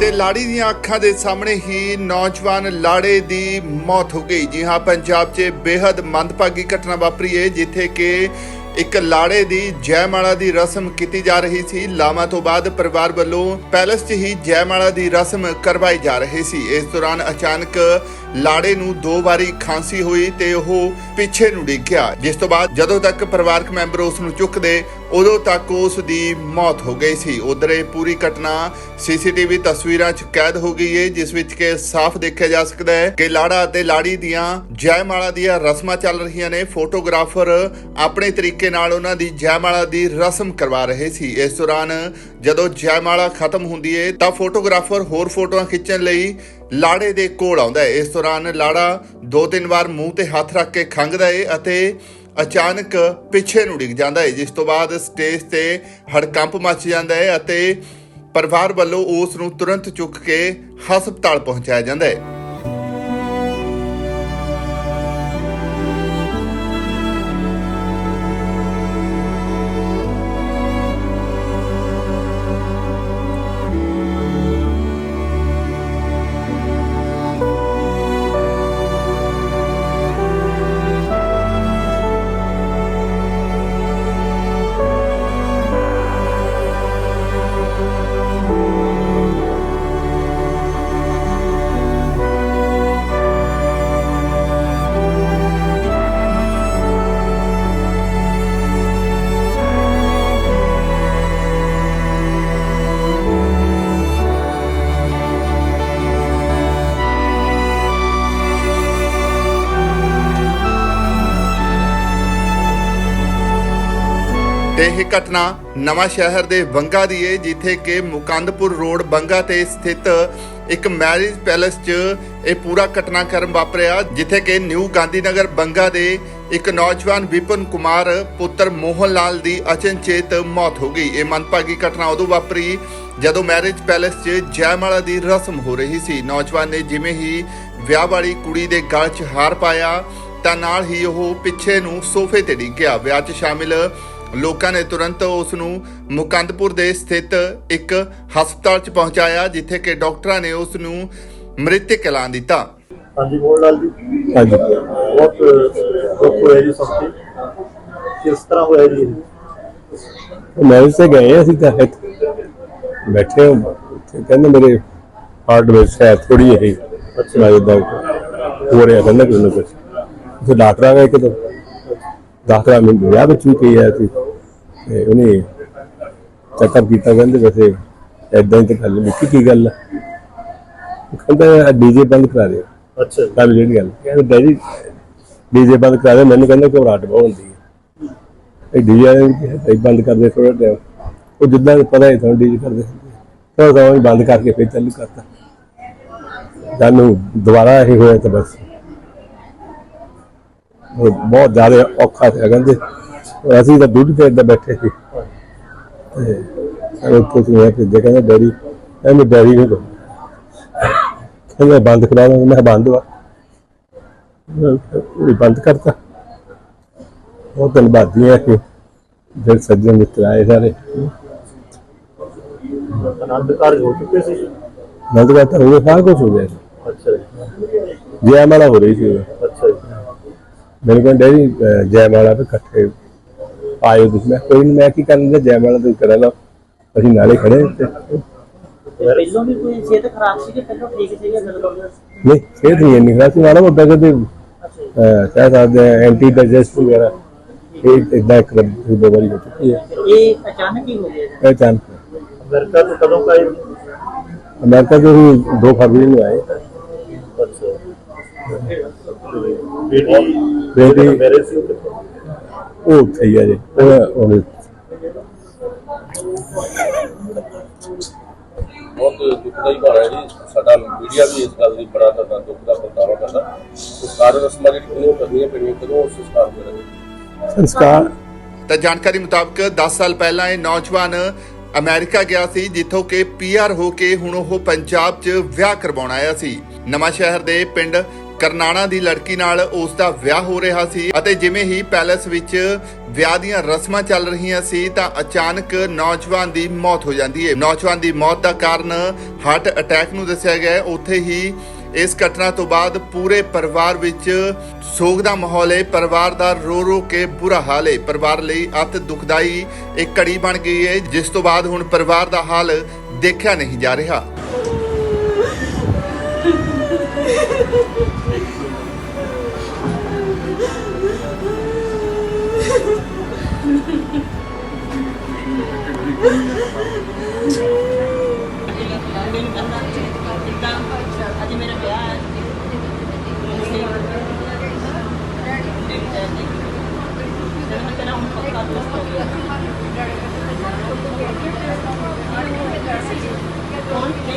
ਤੇ ਲਾੜੀ ਦੀਆਂ ਅੱਖਾਂ ਦੇ ਸਾਹਮਣੇ ਹੀ ਨੌਜਵਾਨ ਲਾੜੇ ਦੀ ਮੌਤ ਹੋ ਗਈ। ਜੀ ਹਾਂ, ਪੰਜਾਬ 'ਚ ਬੇहद ਮੰਦਭਾਗੀ ਘਟਨਾ ਵਾਪਰੀ ਹੈ ਜਿੱਥੇ ਕਿ ਇੱਕ ਲਾੜੇ ਦੀ ਜੈਮਾਲਾ ਦੀ ਰਸਮ ਕੀਤੀ ਜਾ ਰਹੀ ਸੀ। ਲਾਵਾਂ ਤੋਂ ਬਾਅਦ ਪਰਿਵਾਰ ਵੱਲੋਂ ਪੈਲਸ 'ਚ ਹੀ ਜੈਮਾਲਾ ਦੀ ਰਸਮ ਕਰਵਾਈ ਜਾ ਰਹੀ ਸੀ। ਇਸ ਦੌਰਾਨ ਅਚਾਨਕ ਲਾੜੇ ਨੂੰ ਦੋ ਵਾਰੀ ਖਾਂਸੀ ਹੋਈ ਤੇ ਉਹ ਪਿੱਛੇ ਨੂੰ ਡਿੱਗ ਗਿਆ ਜਿਸ ਤੋਂ ਬਾਅਦ ਜਦੋਂ ਤੱਕ ਪਰਿਵਾਰਕ ਮੈਂਬਰ ਉਸ ਨੂੰ ਚੁੱਕਦੇ, ਉਦੋਂ ਤੱਕ ਉਸ ਦੀ ਮੌਤ ਹੋ ਗਈ ਸੀ। ਉਧਰ ਇਹ ਪੂਰੀ ਘਟਨਾ ਸੀਸੀਟੀਵੀ ਤਸਵੀਰਾਂ 'ਚ ਕੈਦ ਹੋ ਗਈ ਹੈ ਜਿਸ ਵਿੱਚ ਕਿ ਸਾਫ਼ ਦੇਖਿਆ ਜਾ ਸਕਦਾ ਹੈ ਕਿ ਲਾੜਾ ਅਤੇ ਲਾੜੀ ਦੀਆਂ ਜੈਮਾਲਾ ਦੀਆਂ ਰਸਮਾਂ ਚੱਲ ਰਹੀਆਂ ਨੇ। ਫੋਟੋਗ੍ਰਾਫਰ ਆਪਣੇ ਤਰੀਕੇ ਨਾਲ ਉਹਨਾਂ ਦੀ ਜੈਮਾਲਾ ਦੀ ਰਸਮ ਕਰਵਾ ਰਹੇ ਸੀ। ਇਸ ਦੌਰਾਨ ਜਦੋਂ ਜੈਮਾਲਾ ਖਤਮ ਹੁੰਦੀ ਹੈ ਤਾਂ ਫੋਟੋਗ੍ਰਾਫਰ ਹੋਰ ਫੋਟੋਆਂ ਖਿੱਚਣ ਲਈ ਲਾੜੇ ਦੇ ਕੋਲ ਆਉਂਦਾ ਹੈ। ਇਸ ਦੌਰਾਨ ਲਾੜਾ ਦੋ ਤਿੰਨ ਵਾਰ ਮੂੰਹ ਤੇ ਹੱਥ ਰੱਖ ਕੇ ਖੰਗਦਾ ਹੈ ਅਤੇ ਅਚਾਨਕ ਪਿੱਛੇ ਨੂੰ ਡਿੱਗ ਜਾਂਦਾ ਹੈ ਜਿਸ ਤੋਂ ਬਾਅਦ ਸਟੇਜ ਤੇ ਹੜਕੰਪ ਮਚ ਜਾਂਦਾ ਹੈ ਅਤੇ ਪਰਿਵਾਰ ਵੱਲੋਂ ਉਸ ਨੂੰ ਤੁਰੰਤ ਚੁੱਕ ਕੇ ਹਸਪਤਾਲ ਪਹੁੰਚਾਇਆ ਜਾਂਦਾ ਹੈ ਤੇ ਇਹ ਘਟਨਾ ਨਵਾਂ ਸ਼ਹਿਰ ਦੇ ਬੰਗਾ ਦੀ ਏ, ਜਿੱਥੇ ਕਿ ਮੁਕੰਦਪੁਰ ਰੋਡ ਬੰਗਾ ਤੇ ਸਥਿਤ ਇੱਕ ਮੈਰਿਜ ਪੈਲੇਸ 'ਚ ਇਹ ਪੂਰਾ ਘਟਨਾਕ੍ਰਮ ਵਾਪਰਿਆ, ਜਿੱਥੇ ਕਿ ਨਿਊ ਗਾਂਧੀਨਗਰ ਬੰਗਾ ਦੇ ਇੱਕ ਨੌਜਵਾਨ ਵਿਪਨ ਕੁਮਾਰ ਪੁੱਤਰ ਮੋਹਨ ਲਾਲ ਦੀ ਅਚਨਚੇਤ ਮੌਤ ਹੋ ਗਈ। ਇਹ ਮੰਦਭਾਗੀ ਘਟਨਾ ਉਦੋਂ ਵਾਪਰੀ ਜਦੋਂ ਮੈਰਿਜ ਪੈਲੇਸ 'ਚ ਜੈਮਾਲਾ ਦੀ ਰਸਮ ਹੋ ਰਹੀ ਸੀ। ਨੌਜਵਾਨ ਨੇ ਜਿਵੇਂ ਹੀ ਵਿਆਹ ਵਾਲੀ ਕੁੜੀ ਦੇ ਗਲ 'ਚ ਹਾਰ ਪਾਇਆ, ਤਾਂ ਨਾਲ ਹੀ ਉਹ ਪਿੱਛੇ ਨੂੰ ਸੋਫੇ ਤੇ ਡਿੱਗ ਗਿਆ। ਵਿਆਹ 'ਚ ਸ਼ਾਮਿਲ ਲੋਕਾਂ ਨੇ ਤੁਰੰਤ ਉਸ ਨੂੰ ਮੁਕੰਦਪੁਰ ਦੇ ਸਥਿਤ ਇੱਕ ਹਸਪਤਾਲ 'ਚ ਪਹੁੰਚਾਇਆ ਜਿੱਥੇ ਕਿ ਡਾਕਟਰਾਂ ਨੇ ਉਸ ਨੂੰ ਮ੍ਰਿਤਕ ਐਲਾਨ ਦਿੱਤਾ। ਹਾਂਜੀ ਮੋਹਨ ਲਾਲ ਜੀ ਹਾਂਜੀ। ਬਹੁਤ ਦੁੱਖ ਹੋਇਆ ਜੀ ਸਭ ਤੇ ਕਿਸ ਤਰ੍ਹਾਂ ਹੋਇਆ ਜੀ ਇਹ? ਮੈਰਿਜ ਤੇ ਗਏ ਅਸੀਂ ਤਾਂ ਇੱਥੇ। ਬੈਠੇ ਹਾਂ, ਤੇ ਕਹਿੰਦੇ ਮੇਰੇ ਹਾਰਟ ਵਿੱਚ ਹੈ ਥੋੜੀ ਜਿਹੀ। ਅੱਛਾ। ਮੈਂ ਇਦਾਂ ਹੋ ਰਿਹਾ ਕਹਿੰਦਾ ਕਿ ਉਹਨੂੰ ਕੁਝ ਤੇ ਡਾਕਟਰ ਆ ਗਏ ਕਿਤੇ ਡਾਕਟਰ ਆ ਮੈਨੂੰ ਵਿਆਹ ਵਿੱਚ ਵੀ ਕੀ ਹੈ ਸੀ ਤੇ ਉਹਨੇ ਚੈੱਕਅਪ ਕੀਤਾ ਕਹਿੰਦੇ ਵੈਸੇ ਐਦਾਂ ਹੀ ਤਾਂ ਗੱਲ ਨਹੀਂ ਕੀ ਗੱਲ ਕਹਿੰਦਾ ਡੀਜੇ ਬੰਦ ਕਰਾ ਦਿਓ। ਅੱਛਾ ਕੱਲ ਜਿਹੜੀ ਗੱਲ ਕਹਿੰਦਾ ਡੈਡੀ ਡੀਜੇ ਬੰਦ ਕਰਾ ਦੇ ਮੈਨੂੰ ਕਹਿੰਦਾ ਘਬਰਾਹਟ ਬਹੁਤ ਹੁੰਦੀ ਹੈ ਇਹ ਡੀਜੇ ਬੰਦ ਕਰਦੇ ਥੋੜਾ ਟਾਈਮ ਉਹ ਜਿੱਦਾਂ ਪਤਾ ਹੈ ਤੁਹਾਨੂੰ ਡੀਜੇ ਕਰਦੇ ਤਾਂ ਉਹ ਬੰਦ ਕਰਕੇ ਫਿਰ ਚਾਲੂ ਕਰਤਾ। ਜਾਨੂੰ ਦੁਬਾਰਾ ਇਹ ਹੋਇਆ ਤਾਂ ਬਸ। ਬਹੁਤ ਜ਼ਿਆਦਾ ਔਖਾ ਸੀ ਕਹਿੰਦੇ ਅਸੀਂ ਤਾਂ ਦੁੱਧ ਤੇ ਏਦਾਂ ਬੈਠੇ ਸੀ। ਤੇ ਉਹ ਕੁਝ ਨਹੀਂ ਕਿ ਕਹਿੰਦਾ ਡੈਡੀ ਐਵੇਂ ਡੈਡੀ ਨੂੰ ਕਹੋ। ਕਹਿੰਦਾ ਬੰਦ ਕਰਾ ਦੋ ਮੈਂ ਬੰਦ ਵਾ। ਉਹ ਬੰਦ ਕਰਤਾ। ਉਹ ਧੰਨਵਾਦੀਆਂ ਕਿ ਜਿਹੜੇ ਸੱਜਣ ਮਿੱਤਰ ਆਏ ਸਾਰੇ। ਆਨੰਦ ਕਾਰਜ ਹੋ ਚੁੱਕੇ ਸੀ? ਬੰਦ ਕਰਤਾ ਉਹ ਸਾਰਾ ਕੁਝ ਹੋ ਗਿਆ। ਅੱਛਾ ਜੀ। ਜੈਮਾਲਾ ਹੋ ਰਹੀ ਸੀ। ਜੀ ਮੈਨੂੰ ਕਹਿੰਦੇ ਡੈਡੀ ਅਹ ਜੈਮਾਲਾ ਤੇ ਇਕੱਠੇ ਆਇਓ ਤੁਸੀਂ। ਮੈਂ ਕੋਈ ਨੀ, ਮੈਂ ਕੀ ਕਰਨਾ ਜੈਮਾਲਾ ਤੁਸੀਂ ਕਰਾ ਲਓ। ਅਸੀਂ ਨਾਲੇ ਖੜੇ ਤੇ ਪਹਿਲਾਂ ਵੀ ਕੋਈ ਸਿਹਤ ਖਰਾਬ ਸੀ ਕਿ ਪਹਿਲਾਂ ਠੀਕ ਸੀਗਾ ਜਦੋਂ ਨਹੀਂ ਸਿਹਤ ਨਹੀਂ ਇੰਨੀ ਖਰਾਬ ਸੀ। ਮਾੜਾ ਮੋਟਾ ਕਦੇ ਅਹ ਕਹਿ ਸਕਦੇ ਐਂਟੀ ਡਾਈਜੈਸਟ ਵਗੈਰਾ। ਇਹ ਇਦਾਂ ਇੱਕ ਦੋ ਵਾਰੀ ਹੋ ਚੁੱਕੀ ਹੈ। ਇਹ ਅਚਾਨਕ ਹੀ ਹੋ ਗਿਆ ਜੀ। ਚਾਂਸ ਅਮਰੀਕਾ ਤੋਂ ਕਦੋਂ ਕਾਏ ਅਮਰੀਕਾ ਤੋਂ ਹੀ 2 ਫਰਵਰੀ ਨੂੰ ਆਏ ਅੱਛਾ ਬੇਟੀ ਬੇਟੀ ਮੇਰੇ ਸੀ ਉਹ? ਉਹ ਉੱਥੇ ਹੀ ਆ ਜੀ। ਉਹ ਉਹਨੇ ਬਹੁਤ ਦੁਖਦਾਈ ਭਾਰ ਹੈ ਜੀ। ਸਾਡਾ ਮੀਡੀਆ ਵੀ ਇਸ ਗੱਲ ਦੀ ਬੜਾ ਜ਼ਿਆਦਾ ਦੁੱਖ ਦਾ ਪ੍ਰਗਟਾਵਾ ਕਰਦਾ। ਸਰਕਾਰ ਰਸਮਾਂ ਜਿਹੜੀਆਂ ਕਰਨੀਆਂ ਪੈਣੀਆਂ ਕਦੋਂ ਉਸ ਸਰਕਾਰ ਦੇ ਸੰਸਕਾਰ ਤਾਂ ਜਾਣਕਾਰੀ ਮੁਤਾਬਕ 10 ਸਾਲ ਪਹਿਲਾਂ ਇਹ ਨੌਜਵਾਨ ਅਮਰੀਕਾ ਗਿਆ ਸੀ ਜਿੱਥੋਂ ਕਿ ਪੀਆਰ ਹੋ ਕੇ ਹੁਣ ਉਹ ਪੰਜਾਬ 'ਚ ਵਿਆਹ ਕਰਵਾਉਣ ਆਇਆ ਸੀ। ਨਵਾਂ ਸ਼ਹਿਰ ਦੇ ਪਿੰਡ ਕਰਨਾਣਾ ਦੀ ਲੜਕੀ ਨਾਲ ਉਸ ਦਾ ਵਿਆਹ ਹੋ ਰਿਹਾ ਸੀ ਅਤੇ ਜਿਵੇਂ ਹੀ ਪੈਲਸ ਵਿੱਚ ਵਿਆਹ ਦੀਆਂ ਰਸਮਾਂ ਚੱਲ ਰਹੀਆਂ ਸੀ ਤਾਂ ਅਚਾਨਕ ਨੌਜਵਾਨ ਦੀ ਮੌਤ ਹੋ ਜਾਂਦੀ ਹੈ। ਨੌਜਵਾਨ ਦੀ ਮੌਤ ਦਾ ਕਾਰਨ ਹਾਰਟ ਅਟੈਕ ਨੂੰ ਦੱਸਿਆ ਗਿਆ ਹੈ। ਉੱਥੇ ਹੀ ਇਸ ਘਟਨਾ ਤੋਂ ਬਾਅਦ ਪੂਰੇ ਪਰਿਵਾਰ ਵਿੱਚ ਸੋਗ ਦਾ ਮਾਹੌਲ ਹੈ। ਪਰਿਵਾਰ ਦਾ ਰੋ ਰੋ ਕੇ ਬੁਰਾ ਹਾਲ ਹੈ। ਪਰਿਵਾਰ ਲਈ ਅਤ ਦੁਖਦਾਈ ਇੱਕ ਘੜੀ ਬਣ ਗਈ ਹੈ, ਜਿਸ ਤੋਂ ਬਾਅਦ ਹੁਣ ਪਰਿਵਾਰ ਦਾ ਹਾਲ ਦੇਖਿਆ ਨਹੀਂ ਜਾ ਰਿਹਾ।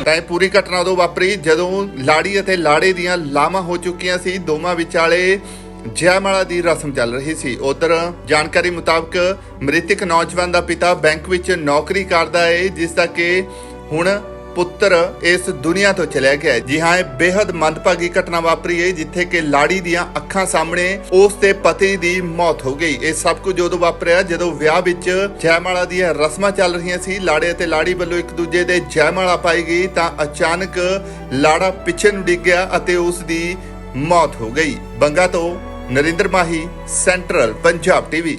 ਤਾਂ ਇਹ ਪੂਰੀ ਘਟਨਾ ਉਦੋਂ ਵਾਪਰੀ ਜਦੋਂ ਲਾੜੀ ਅਤੇ ਲਾੜੇ ਦੀਆਂ ਲਾਵਾਂ ਹੋ ਚੁੱਕੀਆਂ ਸੀ। ਦੋਵਾਂ ਵਿਚਾਲੇ ਜੈਮਾਲਾ ਦੀ ਰਸਮ ਚੱਲ ਰਹੀ ਸੀ। ਉਧਰ ਜਾਣਕਾਰੀ ਮੁਤਾਬਕ ਮ੍ਰਿਤਕ ਨੌਜਵਾਨ ਦਾ ਪਿਤਾ ਬੈਂਕ ਵਿੱਚ ਨੌਕਰੀ ਕਰਦਾ ਹੈ ਜਿਸ ਦਾ ਕਿ ਹੁਣ ਪੁੱਤਰ ਇਸ ਦੁਨੀਆ ਤੋਂ ਚਲਿਆ ਗਿਆ ਜੀ ਹਾਂ, ਇਹ ਬੇहद ਮੰਦਭਾਗੀ ਘਟਨਾ ਵਾਪਰੀ ਹੈ, ਜਿੱਥੇ ਕਿ ਲਾੜੀ ਦੀਆਂ ਅੱਖਾਂ ਸਾਹਮਣੇ ਉਸ ਦੇ ਪਤੀ ਦੀ ਮੌਤ ਹੋ ਗਈ। ਇਹ ਸਭ ਕੁਝ ਉਦੋਂ ਵਾਪਰਿਆ ਜਦੋਂ ਵਿਆਹ ਵਿੱਚ ਜੈਮਾਲਾ ਦੀਆਂ ਰਸਮਾਂ ਚੱਲ ਰਹੀਆਂ ਸੀ। ਲਾੜੇ ਅਤੇ ਲਾੜੀ ਵੱਲੋਂ ਇੱਕ ਦੂਜੇ ਦੇ ਜੈਮਾਲਾ ਪਾਈ ਗਈ, ਤਾਂ ਅਚਾਨਕ ਲਾੜਾ ਪਿੱਛੇ ਨੂੰ ਡਿੱਗ ਗਿਆ ਅਤੇ ਉਸ ਦੀ ਮੌਤ ਹੋ ਗਈ। ਬੰਗਾ ਤੋਂ ਨਰਿੰਦਰ ਮਾਹੀ, ਸੈਂਟਰਲ ਪੰਜਾਬ ਟੀਵੀ।